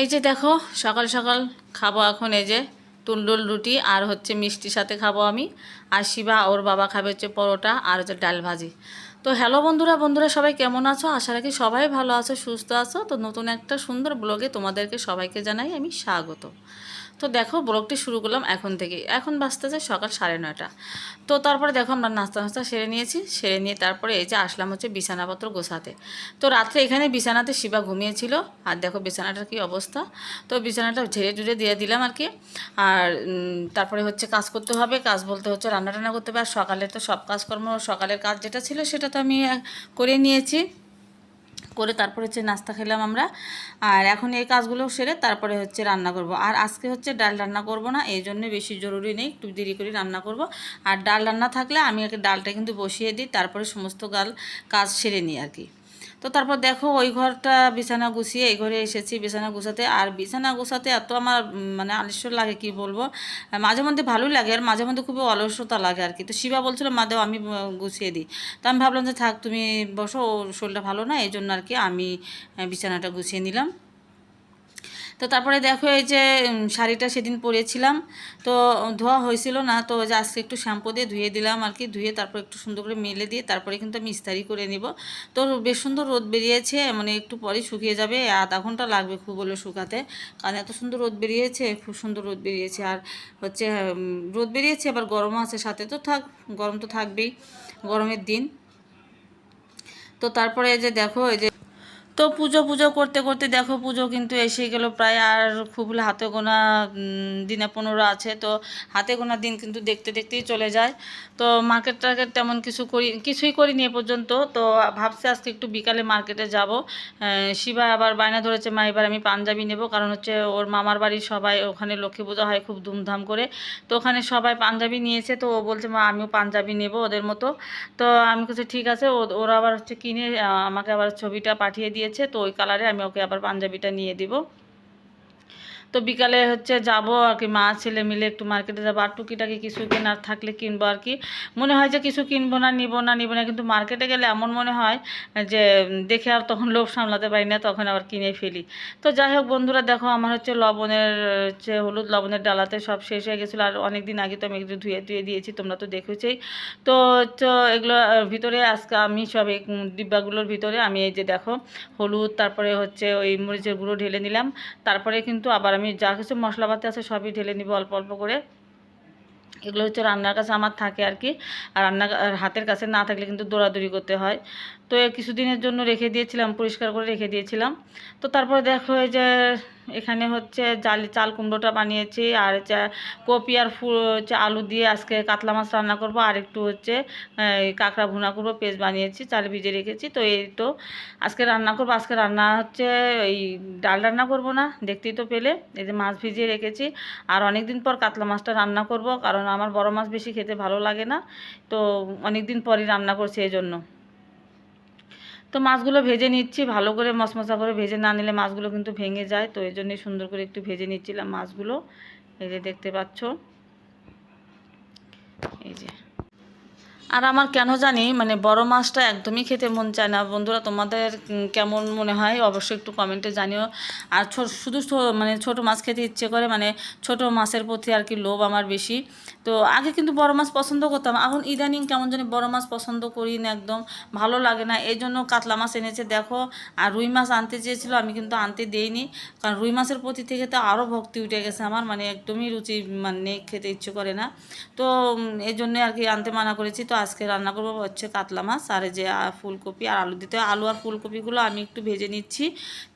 এই যে দেখো, সকাল সকাল খাব এখন এই যে তুলডুল রুটি আর হচ্ছে মিষ্টির সাথে খাব আমি। আর শিবা, ওর বাবা খাবে হচ্ছে পরোটা আর হচ্ছে ডাল ভাজি। তো হ্যালো বন্ধুরা বন্ধুরা সবাই কেমন আছো? আশা রাখি সবাই ভালো আছো, সুস্থ আছো। তো নতুন একটা সুন্দর ব্লগে তোমাদেরকে সবাইকে জানাই আমি স্বাগত। তো দেখো, ব্লগটি শুরু করলাম এখন থেকে এখন বাজতেছে সকাল সাড়ে নয়টা। তো তারপরে দেখো আমরা নাস্তা নাস্তা সেরে নিয়েছি। সেরে নিয়ে তারপরে এই যে আসলাম হচ্ছে বিছানাপত্র গোছাতে। তো রাত্রে এখানে বিছানাতে শিবা ঘুমিয়েছিল। আর দেখো বিছানাটার কি অবস্থা? তো বিছানাটা ঝেড়ে ঝুড়ে দিয়ে দিলাম আর কি। আর তারপরে হচ্ছে কাজ করতে হবে। কাজ বলতে হচ্ছে রান্না টান্না করতে হবে। আর সকালে তো সব কাজকর্ম, সকালের কাজ যেটা ছিল সেটা তো আমি করে নিয়েছি। করে তারপরে হচ্ছে নাস্তা খেলাম আমরা। আর এখন এই কাজগুলো সেরে তারপরে হচ্ছে রান্না করব। আর আজকে হচ্ছে ডাল রান্না করব না, এই জন্য বেশি জরুরি নেই, একটু দেরি করে রান্না করব। আর ডাল রান্না থাকলে আমি আগে ডালটা কিন্তু বসিয়ে দিই, তারপরে সমস্ত গাল কাজ সেরে নিই আর কি। তো তারপর দেখো ওই ঘরটা বিছানা গুছিয়ে এই ঘরে এসেছি বিছানা গুছাতে। আর বিছানা গুছাতে এত আমার মানে আলস্য লাগে, কি বলব? মাঝে মধ্যে ভালোই লাগে, আর মাঝে মধ্যে খুবই অলস্যতা লাগে আর কি। তো শিবা বলছিল, মা, দেও, আমি গুছিয়ে দিই। তো আমি ভাবলাম যে, থাক, তুমি বসো ওর শরীরটা ভালো না? এই জন্য আর কি আমি বিছানাটা গুছিয়ে নিলাম। তো তারপরে দেখো এই যে শাড়িটা সেদিন পরেছিলাম। তো ধোয়া হয়েছিল না, তো যে আজকে একটু শ্যাম্পু দিয়ে ধুয়ে দিলাম আর কি। ধুয়ে তারপর একটু সুন্দর করে মেলে দিয়ে তারপরে কিন্তু আমি ইস্তারি করে নিব। তো বেশ সুন্দর রোদ বেরিয়েছে মানে একটু পরেই শুকিয়ে যাবে, আধা ঘণ্টা লাগবে খুব হলো শুকাতে। কারণ এত সুন্দর রোদ বেরিয়েছে, খুব সুন্দর রোদ বেরিয়েছে। আর হচ্ছে রোদ বেরিয়েছে, আবার গরমও আছে, সাথে তো থাক, গরম তো থাকবেই, গরমের দিন। তো তারপরে যে দেখো, এই যে তো পুজো পুজো করতে করতে দেখো পুজো কিন্তু এসে গেল প্রায় আর খুব হাতে গোনা দিনে পনেরো আছে। তো হাতে গোনা দিন কিন্তু দেখতে, দেখতেই চলে যায়। তো মার্কেট টার্কেট তেমন কিছু করি, কিছুই করিনি এ পর্যন্ত। তো ভাবছি আজকে একটু বিকালে মার্কেটে যাব। শিবা আবার বায়না ধরেছে, মা, এবার আমি পাঞ্জাবি নেব। কারণ হচ্ছে ওর মামার বাড়ির সবাই ওখানে লক্ষ্মী পুজো হয় খুব ধুমধাম করে। তো ওখানে সবাই পাঞ্জাবি নিয়েছে। তো ও বলছে, মা, আমিও পাঞ্জাবি নেব ওদের মতো। তো আমি কিছু ঠিক আছে। ওরা আবার হচ্ছে কিনে আমাকে আবার ছবিটা পাঠিয়ে দিয়েছে তো ওই কালারে আমি ওকে আবার পাঞ্জাবিটা নিয়ে দিব। তো বিকালে হচ্ছে যাব আর কি, মা, ছেলে মিলে একটু মার্কেটে যাব। আর টুকিটাকি কিছু কেনার থাকলে কিনবো আর কি। মনে হয় যে কিছু কিনবো না, নিবো না নিবো না, কিন্তু মার্কেটে গেলে এমন মনে হয় যে, দেখে আর তখন লোভ সামলাতে পারি না, তখন আবার কিনে ফেলি। তো যাই হোক বন্ধুরা, দেখো আমার হচ্ছে লবণের হচ্ছে হলুদ, লবণের ডালাতে সব শেষ হয়ে গেছিল। আর অনেক দিন আগে তো আমি একটু ধুয়ে ধুয়ে দিয়েছি, তোমরা তো দেখেছেই। তো তো এগুলো ভিতরে আজকে আমি সব এই ডিব্বাগুলোর ভিতরে আমি এই যে দেখো হলুদ, তারপরে হচ্ছে ওই মরিচের গুঁড়ো ঢেলে নিলাম। তারপরে কিন্তু আবার আমি যা কিছু মশলাপাতি আছে সবই ঢেলে নিব অল্প অল্প করে। এগুলো হচ্ছে রান্নার কাছে আমার থাকে আর কি। আর রান্না হাতের কাছে না থাকলে কিন্তু দৌড়াদৌড়ি করতে হয়। তো কিছুদিনের জন্য রেখে দিয়েছিলাম, পরিষ্কার করে রেখে দিয়েছিলাম। তো তারপরে দেখো এই যে এখানে হচ্ছে জালি, চাল কুমড়োটা বানিয়েছি, আর হচ্ছে কপি আর ফুল হচ্ছে আলু দিয়ে আজকে কাতলা মাছ রান্না করব, আর একটু হচ্ছে কাঁকড়া ভুনা করব, পেস্ট বানিয়েছি, চাল ভিজে রেখেছি। তো এই তো আজকে রান্না করব, আজকে রান্না হচ্ছে এই ডাল রান্না করব না, দেখতেই তো পেলে। এই যে মাছ ভিজিয়ে রেখেছি, আর অনেক দিন পর কাতলা মাছটা রান্না করব, কারণ আমার বড় মাছ বেশি খেতে ভালো লাগে না। তো অনেক দিন পরই রান্না করছি এই জন্য। তো মাছগুলো ভেজে নিচ্ছি, ভালো করে মশমশা করে ভেজে না নিলে মাছগুলো কিন্তু ভেঙে যায়। তো এই জন্যই সুন্দর করে একটু ভেজে নিচ্ছিলাম মাছগুলো। এই যে দেখতে পাচ্ছ এই যে আর আমার কেন জানি মানে বড় মাছটা একদমই খেতে মন চায় না। বন্ধুরা, তোমাদের কেমন মনে হয়? অবশ্যই একটু কমেন্টে জানিও। আর শুধু মানে ছোট মাছ খেতে ইচ্ছে করে মানে ছোট মাছের প্রতি আর কি লোভ আমার বেশি। তো আগে কিন্তু বড় মাছ পছন্দ করতাম। এখন ইদানিং কেমন জানি বড় মাছ পছন্দ করি না একদম। ভালো লাগে না। এই জন্য কাতলা মাছ এনেছে, দেখো। আর রুই মাছ আনতে চেয়েছিল, আমি কিন্তু আনতে দেইনি। কারণ রুই মাছের প্রতি থেকে তো আরও ভক্তি উঠে গেছে আমার। মানে একদমই রুচি মানে খেতে ইচ্ছে করে না। তো এই জন্য আর কি আনতে মানা করেছি। তো আজকে রান্না করব হচ্ছে কাতলা মাছ, আর যে ফুলকপি আর আলু দিতে। আলু আর ফুলকপিগুলো আমি একটু ভেজে নিচ্ছি।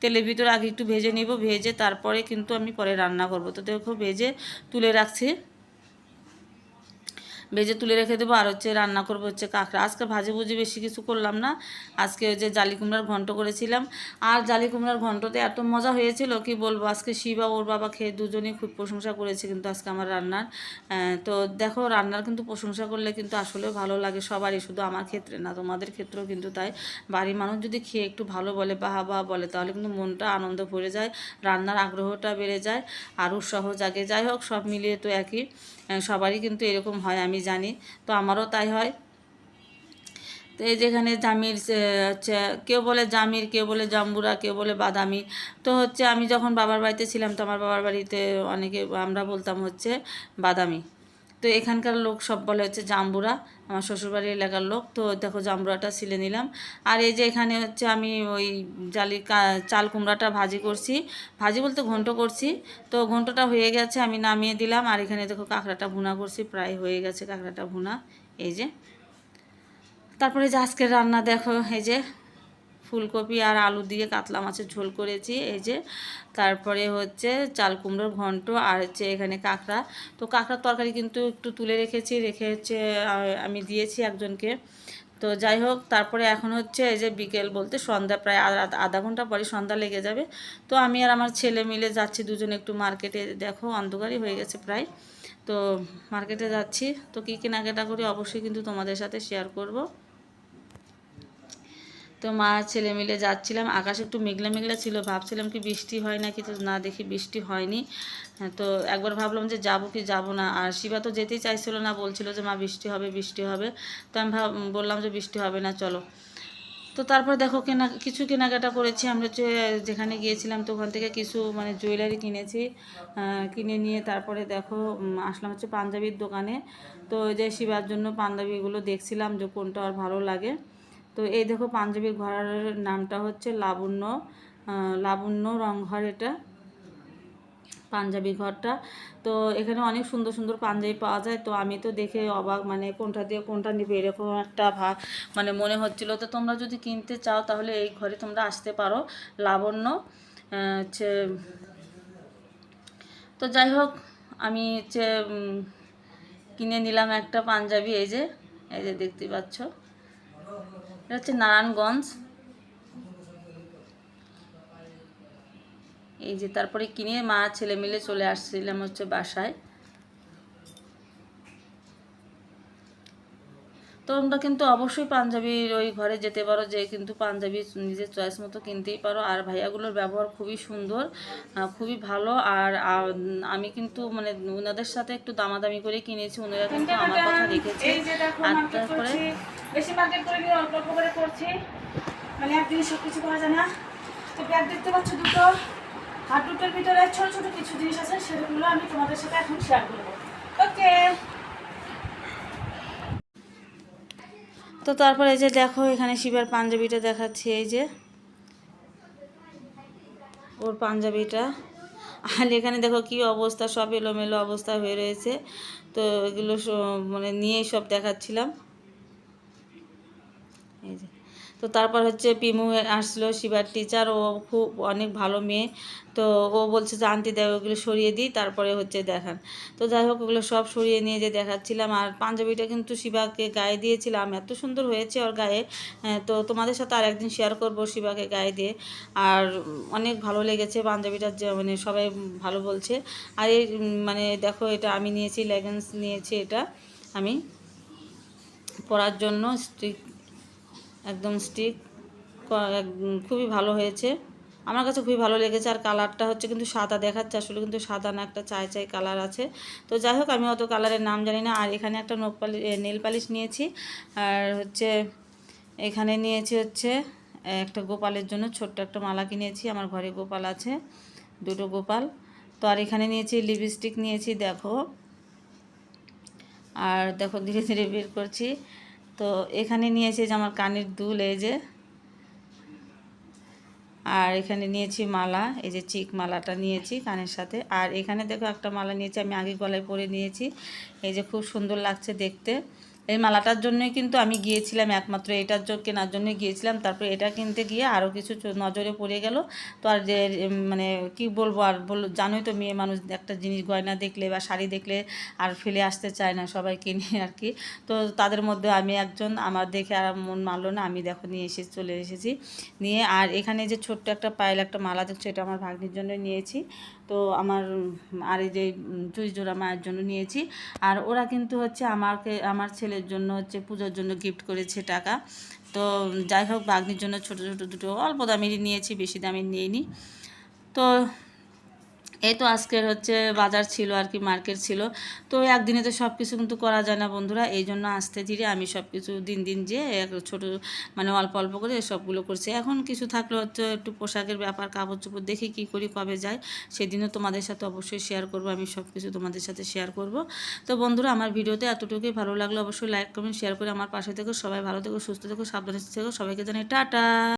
তেলের ভিতরে আগে একটু ভেজে নিব, ভেজে তারপরে কিন্তু আমি পরে রান্না করব। তো দেখো, ভেজে তুলে রাখছি। ভেজে তুলে রেখে দেবো। আর হচ্ছে রান্না করব হচ্ছে কাঁকড়া। আজকে ভাজি ভুজি বেশি কিছু করলাম না। আজকে ওই যে জালি কুমড়ার ঘন্ট করেছিলাম। আর জালি কুমড়ার ঘন্টতে এত মজা হয়েছিল, কি বলব? আজকে শিবা ওর বাবা খেয়ে দুজনেই খুব প্রশংসা করেছে কিন্তু আজকে আমার রান্নার। তো দেখো, রান্নার কিন্তু প্রশংসা করলে কিন্তু আসলেও ভালো লাগে সবারই, শুধু আমার ক্ষেত্রে না, তোমাদের ক্ষেত্রেও কিন্তু তাই। বাড়ির মানুষ যদি খেয়ে একটু ভালো বলে বাহা বাহা বলে, তাহলে কিন্তু মনটা আনন্দ ভরে যায়, রান্নার আগ্রহটা বেড়ে যায়, আর উৎসাহ জাগে। যাই হোক, সব মিলিয়ে তো একই। সবারই কিন্তু এরকম হয়। আমি জানি, তো আমারও তাই হয়। তো এই যেখানে জামির হচ্ছে, কেউ বলে জামির, কেউ বলে জাম্বুরা, কেউ বলে বাদামি, তো হচ্ছে আমি যখন বাবার বাড়িতে ছিলাম, তো আমার বাবার বাড়িতে অনেকে, আমরা বলতাম হচ্ছে বাদামি। তো এখানকার লোক সব বলে হচ্ছে জাম্বুরা, আমার শ্বশুরবাড়ির এলাকার লোক। তো দেখো জাম্বুরাটা ছিলে নিলাম। আর এই যে এখানে হচ্ছে আমি ওই জালি চাল কুমড়াটা ভাজি করছি। ভাজি বলতে ঘন্ট করছি। তো ঘন্টটা হয়ে গেছে, আমি নামিয়ে দিলাম। আর এখানে দেখো কাঁকড়াটা ভুনা করছি, প্রায় হয়ে গেছে কাঁকড়াটা ভুনা। এই যে। তারপরে যে আজকের রান্না দেখো, এই যে ফুলকপি আর আলু দিয়ে কাতলা মাছের ঝোল করেছি। এই যে, তারপরে হচ্ছে চাল কুমড়োর ঘন্ট আর হচ্ছে এখানে কাঁকড়া। তো কাঁকড়ার তরকারি কিন্তু একটু তুলে রেখেছি, রেখে হচ্ছে আমি দিয়েছি একজনকে। তো যাই হোক, তারপরে এখন হচ্ছে এই যে বিকেল বলতে সন্ধ্যা, প্রায় আধা ঘণ্টা পরে সন্ধ্যা লেগে যাবে। তো আমি আর আমার ছেলে মিলে যাচ্ছি, দুজন একটু মার্কেটে। দেখো, অন্ধকারই হয়ে গেছে প্রায়। তো মার্কেটে যাচ্ছি। তো কী কেনাকাটা করি অবশ্যই কিন্তু তোমাদের সাথে শেয়ার করব। তো মা ছেলে মিলে যাচ্ছিলাম। আকাশ একটু মেঘলা মেঘলা ছিল ভাবছিলাম কি বৃষ্টি হয় নাকি তো না দেখি বৃষ্টি হয়নি। হ্যাঁ, তো একবার ভাবলাম যে যাব কি যাব না। আর শিবা তো যেতেই চাইছিল না বলছিল যে মা বৃষ্টি হবে বৃষ্টি হবে। তো আমি ভাব বললাম যে বৃষ্টি হবে না চলো। তো তারপর দেখো কেনা কিছু কেনাকাটা করেছি। আমরা যেখানে গিয়েছিলাম তো ওখান থেকে কিছু মানে জুয়েলারি কিনেছি কিনে নিয়ে তারপরে দেখো আসলাম হচ্ছে পাঞ্জাবির দোকানে। তো যে শিবার জন্য পাঞ্জাবিগুলো দেখছিলাম যে কোনটা আর ভালো লাগে। তো এই দেখো পাঞ্জাবির ঘরের নামটা হচ্ছে লাবণ্য লাবণ্য রংঘর এটা, পাঞ্জাবি ঘরটা। তো এখানে অনেক সুন্দর সুন্দর পাঞ্জাবি পাওয়া যায়। তো আমি তো দেখে অবাক মানে কোনটা দিয়ে কোনটা নিবে, এরকম একটা ভাব মানে মনে হচ্ছিল। তো তোমরা যদি কিনতে চাও তাহলে এই ঘরে তোমরা আসতে পারো। লাবণ্য হচ্ছে, তো যাই হোক, আমি হচ্ছে কিনে নিলাম একটা পাঞ্জাবি। এই যে এই যে দেখতে পাচ্ছ। এটা হচ্ছে নারায়ণগঞ্জ। এই যে তারপরে কিনে মা ছেলে মিলে চলে আসছিলাম হচ্ছে বাসায়। তোমরা কিন্তু অবশ্যই পাঞ্জাবির ওই ঘরে যেতে পারো যে কিন্তু পাঞ্জাবি নিজের চয়েস মতো কিনতেই পারো। আর ভাইয়াগুলোর ব্যবহার খুবই সুন্দর খুবই ভালো। আর আমি কিন্তু মানে ওনাদের সাথে একটু দামাদামি করে কিনেছি ওনারা কিন্তু আমার কথা রেখেছে। আর তারপরে? বেশি মার্কেট করে নিয়ে অল্প অল্প করে করছি। মানে একদিনে সব কিছু করা যায় না। তো ব্যাগ দেখতে পাচ্ছ দুটো। আর দুটোর ভিতরে ছোট ছোট কিছু জিনিস আছে সেগুলো আমি তোমাদের সাথে এখন শেয়ার করব। ওকে তো তারপরে এই যে দেখো, এখানে শিবার পাঞ্জাবিটা দেখাচ্ছি, এই যে। ওর পাঞ্জাবিটা। আর এখানে দেখো কি অবস্থা, সব এলোমেলো অবস্থা হয়ে রয়েছে। তো এগুলো মানে নিয়েই সব দেখাচ্ছিলাম। এই যে। তো তারপর হচ্ছে পিমু আসলো, শিবার টিচার ও খুব অনেক ভালো মেয়ে। তো ও বলছে যে, আন্টি দেয় ওগুলো সরিয়ে দিই, তারপরে হচ্ছে দেখান। তো যাই হোক, ওগুলো সব সরিয়ে নিয়ে যে দেখাচ্ছিলাম। আর পাঞ্জাবিটা কিন্তু শিবাকে গায়ে দিয়েছিলাম। এত সুন্দর হয়েছে ওর গায়ে। তো তোমাদের সাথে আর একদিন শেয়ার করব শিবাকে গায়ে দিয়ে। আর অনেক ভালো লেগেছে পাঞ্জাবিটা, যে মানে সবাই ভালো বলছে। আর এই মানে দেখো, এটা আমি নিয়েছি লেগেন্স নিয়েছি এটা আমি পরার জন্য একদম স্টিক খুবই ভালো হয়েছে। আমার কাছে খুবই ভালো লেগেছে। আর কালারটা হচ্ছে কিন্তু সাদা দেখাচ্ছে। আসলে কিন্তু সাদা না, একটা চাই চাই কালার আছে। তো যাই হোক, আমি অত কালারের নাম জানি না। আর এখানে একটা নোক পালিশ নেল পালিশ নিয়েছি। আর হচ্ছে, এখানে নিয়েছি হচ্ছে একটা গোপালের জন্য ছোট্ট একটা মালা কিনেছি। আমার ঘরে গোপাল আছে, দুটো গোপাল। তো আর এখানে নিয়েছি লিপস্টিক নিয়েছি, দেখো। আর দেখো, ধীরে ধীরে বের করছি। তো এখানে নিয়েছি যে আমার কানের দুল, এই যে। আর এখানে নিয়েছি মালা, এই যে চিক মালাটা নিয়েছি কানের সাথে। আর এখানে দেখো একটা মালা নিয়েছি, আমি আগে গলায় পরে নিয়েছি। এই যে খুব সুন্দর লাগছে দেখতে। এই মালাটার জন্যই কিন্তু আমি গিয়েছিলাম একমাত্র এটার জন্য কেনার জন্য গিয়েছিলাম। তারপরে এটা কিনতে গিয়ে আরও কিছু নজরে পড়ে গেল। তো আর যে মানে কি বলব আর বল, জানোই তো মেয়ে মানুষ একটা জিনিস গয়না দেখলে বা শাড়ি দেখলে আর ফেলে আসতে চায় না সবাই কিনে আর কি। তো তাদের মধ্যে আমি একজন, আমার দেখে আর মন মানলো না, আমি দেখো নিয়ে এসে, চলে এসেছি। নিয়ে আর এখানে যে ছোট্ট একটা পায়েল একটা মালা দেখছ, এটা আমার ভাগ্নির জন্য নিয়েছি। তো আমার আর এই যে চুই জোড়া মায়ের জন্য নিয়েছি। আর ওরা কিন্তু হচ্ছে আমাকে, আমার ছেলের জন্য হচ্ছে পুজোর জন্য গিফট করেছে টাকা। তো যাই হোক বাগনির জন্য ছোট ছোট দুটো অল্প দামেরই নিয়েছি, বেশি দামের নিইনি। তো এই তো আজকের হচ্ছে বাজার ছিল আর কি মার্কেট ছিল। তো একদিনে তো সব কিছু কিন্তু করা যায় না বন্ধুরা, এই জন্য আস্তে ধীরে আমি সব কিছু দিন দিন যে ছোট মানে অল্প অল্প করে সবগুলো করছি। এখন কিছু থাকলে হচ্ছে একটু পোশাকের ব্যাপার কাপড় চোপড় দেখি কী করি, কবে যায় সেদিনও তোমাদের সাথে অবশ্যই শেয়ার করব, আমি সব কিছু তোমাদের সাথে শেয়ার করব। তো বন্ধুরা, আমার ভিডিওতে এতটুকুই, ভালো লাগল অবশ্যই লাইক কমেন্ট শেয়ার করে আমার পাশে থেকো, সবাই ভালো থেকো, সুস্থ থেকো, সাবধানে থেকো, সবাইকে জানাই টাটা।